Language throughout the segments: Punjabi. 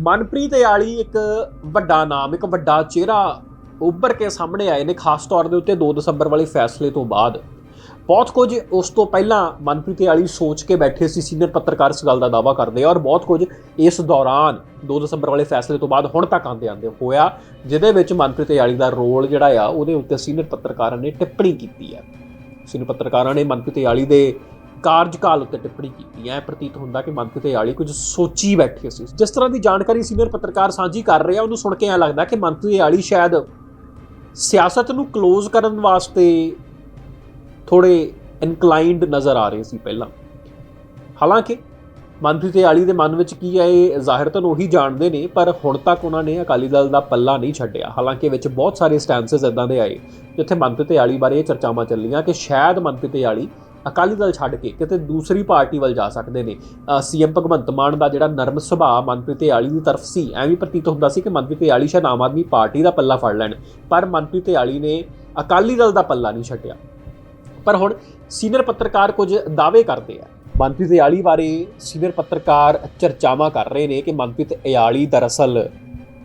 ਮਨਪ੍ਰੀਤ ਯਾਲੀ ਇੱਕ ਵੱਡਾ ਨਾਮ, ਇੱਕ ਵੱਡਾ ਚਿਹਰਾ ਉੱਭਰ ਕੇ ਸਾਹਮਣੇ ਆਏ ਨੇ, ਖਾਸ ਤੌਰ ਦੇ ਉੱਤੇ 2 ਦਸੰਬਰ ਵਾਲੇ ਫੈਸਲੇ ਤੋਂ ਬਾਅਦ। ਬਹੁਤ ਕੁਝ ਉਸ ਤੋਂ ਪਹਿਲਾਂ ਮਨਪ੍ਰੀਤ ਯਾਲੀ ਸੋਚ ਕੇ ਬੈਠੇ ਸੀ, ਸੀਨੀਅਰ ਪੱਤਰਕਾਰ ਇਸ ਗੱਲ ਦਾ ਦਾਵਾ ਕਰਦੇ ਆ ਔਰ ਬਹੁਤ ਕੁਝ ਇਸ ਦੌਰਾਨ 2 ਦਸੰਬਰ ਵਾਲੇ ਫੈਸਲੇ ਤੋਂ ਬਾਅਦ ਹੁਣ ਤੱਕ ਆਂਦੇ ਆਂਦੇ ਹੋਇਆ, ਜਿਹਦੇ ਵਿੱਚ ਮਨਪ੍ਰੀਤ ਯਾਲੀ ਦਾ ਰੋਲ ਜਿਹੜਾ ਆ, ਉਹਦੇ ਉੱਤੇ ਸੀਨੀਅਰ ਪੱਤਰਕਾਰਾਂ ਨੇ ਟਿੱਪਣੀ ਕੀਤੀ ਹੈ ਸੀਨੀਅਰ ਪੱਤਰਕਾਰਾਂ ਨੇ ਮਨਪ੍ਰੀਤ ਯਾਲੀ ਦੇ ਕਾਰਜਕਾਲ ਉੱਤੇ ਟਿੱਪਣੀ ਕੀਤੀ ਹੈ। ਪ੍ਰਤੀਤ ਹੁੰਦਾ ਕਿ ਮੰਤ ਤੇ ਆਲੀ ਕੁਝ ਸੋਚੀ ਬੈਠੇ ਸੀ। ਜਿਸ ਤਰ੍ਹਾਂ ਦੀ ਜਾਣਕਾਰੀ ਸੀਨੀਅਰ ਪੱਤਰਕਾਰ ਸਾਂਝੀ ਕਰ ਰਹੇ ਆ, ਉਹਨੂੰ ਸੁਣ ਕੇ ਐ ਲੱਗਦਾ ਕਿ ਮੰਤਰੀ ਯਾਲੀ ਸ਼ਾਇਦ ਸਿਆਸਤ ਨੂੰ ক্লোਜ਼ ਕਰਨ ਵਾਸਤੇ ਥੋੜੇ ਇਨਕਲਾਈਨਡ ਨਜ਼ਰ ਆ ਰਹੇ ਸੀ ਪਹਿਲਾਂ। ਹਾਲਾਂਕਿ ਮੰਤਰੀ ਤੇ ਆਲੀ ਦੇ ਮਨ ਵਿੱਚ ਕੀ ਹੈ, ਇਹ ਜ਼ਾਹਿਰਤਨ ਉਹੀ ਜਾਣਦੇ ਨੇ, ਪਰ ਹੁਣ ਤੱਕ ਉਹਨਾਂ ਨੇ ਅਕਾਲੀ ਦਲ ਦਾ ਪੱਲਾ ਨਹੀਂ ਛੱਡਿਆ। ਹਾਲਾਂਕਿ ਵਿੱਚ ਬਹੁਤ ਸਾਰੇ ਸਟੈਂਸਸ ਇਦਾਂ ਦੇ ਆਏ, ਜਿੱਥੇ ਮਨਪ੍ਰੀਤ ਆਲੀ ਬਾਰੇ ਇਹ ਚਰਚਾਵਾਂ ਚੱਲੀਆਂ ਕਿ ਸ਼ਾਇਦ ਮਨਪ੍ਰੀਤ ਯਾਲੀ ਅਕਾਲੀ ਦਲ ਛੱਡ ਕੇ ਕਿਤੇ ਦੂਸਰੀ ਪਾਰਟੀ ਵੱਲ ਜਾ ਸਕਦੇ ਨੇ। ਸੀਐਮ ਭਗਵੰਤ ਮਾਨ ਦਾ ਜਿਹੜਾ ਨਰਮ ਸੁਭਾਅ ਮਨਪ੍ਰੀਤ ਯਾਲੀ ਦੀ ਤਰਫ ਸੀ, ਐਵੇਂ ਪ੍ਰਤੀਤ ਹੁੰਦਾ ਸੀ ਕਿ ਮਨਪ੍ਰੀਤ ਯਾਲੀ ਸ਼ਾਇਦ ਆਮ ਆਦਮੀ ਪਾਰਟੀ ਦਾ ਪੱਲਾ ਫੜ ਲੈਣ, ਪਰ ਮਨਪ੍ਰੀਤ ਯਾਲੀ ਨੇ ਅਕਾਲੀ ਦਲ ਦਾ ਪੱਲਾ ਨਹੀਂ ਛੱਡਿਆ। ਪਰ ਹੁਣ ਸੀਨੀਅਰ ਪੱਤਰਕਾਰ ਕੁਝ ਦਾਅਵੇ ਕਰਦੇ ਆ। ਮਨਪ੍ਰੀਤ ਯਾਲੀ ਬਾਰੇ ਸੀਨੀਅਰ ਪੱਤਰਕਾਰ ਚਰਚਾਵਾਂ ਕਰ ਰਹੇ ਨੇ ਕਿ ਮਨਪ੍ਰੀਤ ਯਾਲੀ ਦਰਅਸਲ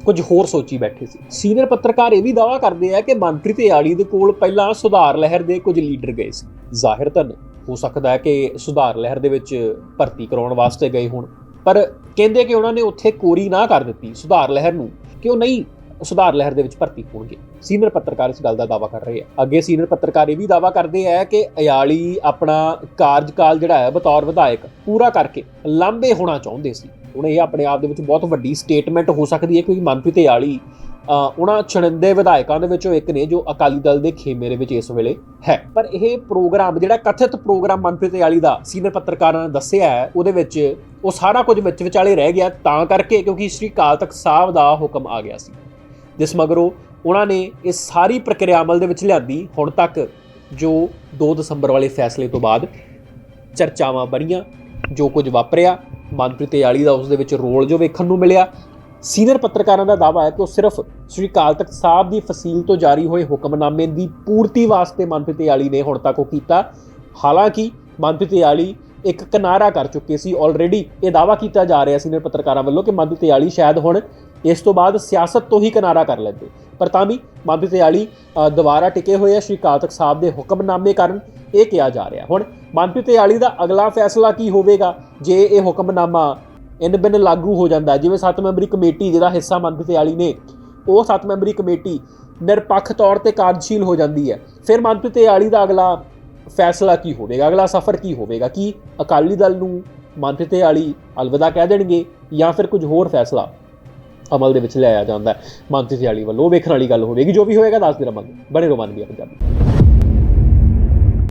ਕੁਝ ਹੋਰ ਸੋਚੀ ਬੈਠੇ ਸੀ। ਸੀਨੀਅਰ ਪੱਤਰਕਾਰ ਇਹ ਵੀ ਦਾਅਵਾ ਕਰਦੇ ਆ ਕਿ ਮਨਪ੍ਰੀਤ ਯਾਲੀ ਦੇ ਕੋਲ ਪਹਿਲਾਂ ਸੁਧਾਰ ਲਹਿਰ ਦੇ ਕੁਝ ਲੀਡਰ ਗਏ ਸੀ। ਜ਼ਾਹਿਰ ਤਾਂ ਹੋ ਸਕਦਾ ਹੈ ਕਿ ਸੁਧਾਰ ਲਹਿਰ ਦੇ ਵਿੱਚ ਭਰਤੀ ਕਰਾਉਣ ਵਾਸਤੇ ਗਏ ਹੋਣ। ਪਰ ਕਹਿੰਦੇ ਕਿ ਉਹਨਾਂ ਨੇ ਉੱਥੇ ਕੋਰੀ ਨਾ ਕਰ ਦਿੱਤੀ ਸੁਧਾਰ ਲਹਿਰ ਨੂੰ, ਕਿ ਉਹ ਨਹੀਂ ਸੁਧਾਰ ਲਹਿਰ ਦੇ ਵਿੱਚ ਭਰਤੀ ਹੋਣਗੇ। ਸੀਨੀਅਰ ਪੱਤਰਕਾਰ ਇਸ ਗੱਲ ਦਾ ਦਾਵਾ ਕਰ ਰਹੇ ਆ। ਅੱਗੇ ਸੀਨੀਅਰ ਪੱਤਰਕਾਰ ਇਹ ਵੀ ਦਾਵਾ ਕਰਦੇ ਆ ਕਿ ਅਯਾਲੀ ਆਪਣਾ ਕਾਰਜਕਾਲ ਜਿਹੜਾ ਹੈ, ਬਤੌਰ ਵਿਧਾਇਕ, ਪੂਰਾ ਕਰਕੇ ਲਾਂਬੇ ਹੋਣਾ ਚਾਹੁੰਦੇ ਸੀ। ਹੁਣ ਇਹ ਆਪਣੇ ਆਪ ਦੇ ਵਿੱਚ ਬਹੁਤ ਵੱਡੀ ਸਟੇਟਮੈਂਟ ਹੋ ਸਕਦੀ ਹੈ ਕਿਉਂਕਿ ਮਨਪ੍ਰੀਤ ਅਯਾਲੀ ਉਹਨਾਂ ਚੁਣਿੰਦੇ ਵਿਧਾਇਕਾਂ ਦੇ ਵਿੱਚੋਂ ਇੱਕ ਨੇ ਜੋ ਅਕਾਲੀ ਦਲ ਦੇ ਖੇਮੇ ਦੇ ਵਿੱਚ ਇਸ ਵੇਲੇ ਹੈ। ਪਰ ਇਹ ਪ੍ਰੋਗਰਾਮ, ਜਿਹੜਾ ਕਥਿਤ ਪ੍ਰੋਗਰਾਮ ਮਨਪ੍ਰੀਤ ਅਯਾਲੀ ਦਾ ਸੀਨੀਅਰ ਪੱਤਰਕਾਰਾਂ ਨੇ ਦੱਸਿਆ ਹੈ, ਉਹਦੇ ਵਿੱਚ ਉਹ ਸਾਰਾ ਕੁਝ ਵਿੱਚ ਵਿਚਾਲੇ ਰਹਿ ਗਿਆ ਤਾਂ ਕਰਕੇ ਕਿਉਂਕਿ ਸ੍ਰੀ ਅਕਾਲ ਤਖਤ ਸਾਹਿਬ ਦਾ ਹੁਕਮ ਆ ਗਿਆ ਸੀ। ਜਿਸ ਮਗਰੋਂ ਉਹਨਾਂ ਨੇ ਇਹ ਸਾਰੀ ਪ੍ਰਕਿਰਿਆ ਅਮਲ ਦੇ ਵਿੱਚ ਲਿਆਂਦੀ, ਹੁਣ ਤੱਕ ਜੋ 2 ਦਸੰਬਰ ਵਾਲੇ ਫੈਸਲੇ ਤੋਂ ਬਾਅਦ ਚਰਚਾਵਾਂ ਬਣੀਆਂ, ਜੋ ਕੁਝ ਵਾਪਰਿਆ, ਮਨਪ੍ਰੀਤ ਯਾਲੀ ਦਾ ਉਸ ਦੇ ਵਿੱਚ ਰੋਲ ਜੋ ਵੇਖਣ ਨੂੰ ਮਿਲਿਆ। ਸੀਨੀਅਰ ਪੱਤਰਕਾਰਾਂ ਦਾ ਦਾਅਵਾ ਹੈ ਕਿ ਉਹ ਸਿਰਫ ਸ੍ਰੀ ਅਕਾਲ ਤਖਤ ਸਾਹਿਬ ਦੀ ਫਸੀਲ ਤੋਂ ਜਾਰੀ ਹੋਏ ਹੁਕਮਨਾਮੇ ਦੀ ਪੂਰਤੀ ਵਾਸਤੇ ਮਨਪ੍ਰੀਤ ਯਾਲੀ ਨੇ ਹੁਣ ਤੱਕ ਉਹ ਕੀਤਾ। ਹਾਲਾਂਕਿ ਮਨਪ੍ਰੀਤ ਯਾਲੀ ਇੱਕ ਕਿਨਾਰਾ ਕਰ ਚੁੱਕੇ ਸੀ ਆਲਰੇਡੀ ਇਹ ਦਾਅਵਾ ਕੀਤਾ ਜਾ ਰਿਹਾ ਸੀਨੀਅਰ ਪੱਤਰਕਾਰਾਂ ਵੱਲੋਂ ਕਿ ਮਨਪ੍ਰੀਤ ਯਾਲੀ ਸ਼ਾਇਦ ਹੁਣ ਇਸ ਤੋਂ ਬਾਅਦ ਸਿਆਸਤ ਤੋਂ ਹੀ ਕਿਨਾਰਾ ਕਰ ਲੈਂਦੇ। ਪਰ ਤਾਂ ਵੀ ਮਨਪ੍ਰੀਤ ਯਾਲੀ ਦੁਬਾਰਾ ਟਿਕੇ ਹੋਏ ਆ ਸ਼੍ਰੀ ਅਕਾਲ ਤਖਤ ਸਾਹਿਬ ਦੇ ਹੁਕਮਨਾਮੇ ਕਾਰਨ ਇਹ ਕਿਹਾ ਜਾ ਰਿਹਾ। ਹੁਣ ਮਨਪ੍ਰੀਤ ਯਾਲੀ ਦਾ ਅਗਲਾ ਫੈਸਲਾ ਕੀ ਹੋਵੇਗਾ? ਜੇ ਇਹ ਹੁਕਮਨਾਮਾ ਇਨ ਬਿਨ ਲਾਗੂ ਹੋ ਜਾਂਦਾ, ਜਿਵੇਂ ਸੱਤ ਮੈਂਬਰੀ ਕਮੇਟੀ ਜਿਹਦਾ ਹਿੱਸਾ ਮਨਪ੍ਰੀਤ ਯਾਲੀ ਨੇ, ਉਹ ਸੱਤ ਮੈਂਬਰੀ ਕਮੇਟੀ ਨਿਰਪੱਖ ਤੌਰ ਤੇ ਕਾਰਜਸ਼ੀਲ ਹੋ ਜਾਂਦੀ ਹੈ। ਫਿਰ ਮਨਪ੍ਰੀਤ ਯਾਲੀ ਦਾ ਅਗਲਾ ਫੈਸਲਾ ਕੀ ਹੋਵੇਗਾ? ਅਗਲਾ ਸਫ਼ਰ ਕੀ ਹੋਵੇਗਾ? ਕੀ ਅਕਾਲੀ ਦਲ ਨੂੰ ਮਨਪ੍ਰੀਤ ਯਾਲੀ ਅਲਵਿਦਾ ਕਹਿ ਦੇਣਗੇ ਜਾਂ ਫਿਰ ਕੁਝ ਹੋਰ ਫੈਸਲਾ? ਅਮਲ ਦੇ ਵਿੱਚ ਲਿਆਇਆ ਜਾਂਦਾ ਹੈ। ਮਨਪ੍ਰੀਤ ਯਾਲੀ ਵੱਲੋਂ ਉਹ ਵੇਖਣ ਵਾਲੀ ਗੱਲ ਹੋਵੇਗੀ, ਜੋ ਵੀ ਹੋਏਗਾ, ਦੱਸ ਦੇ ਰਵਾਂਗੇ ਬਣੇ ਰਵਾਨਗੀ ਪੰਜਾਬੀ।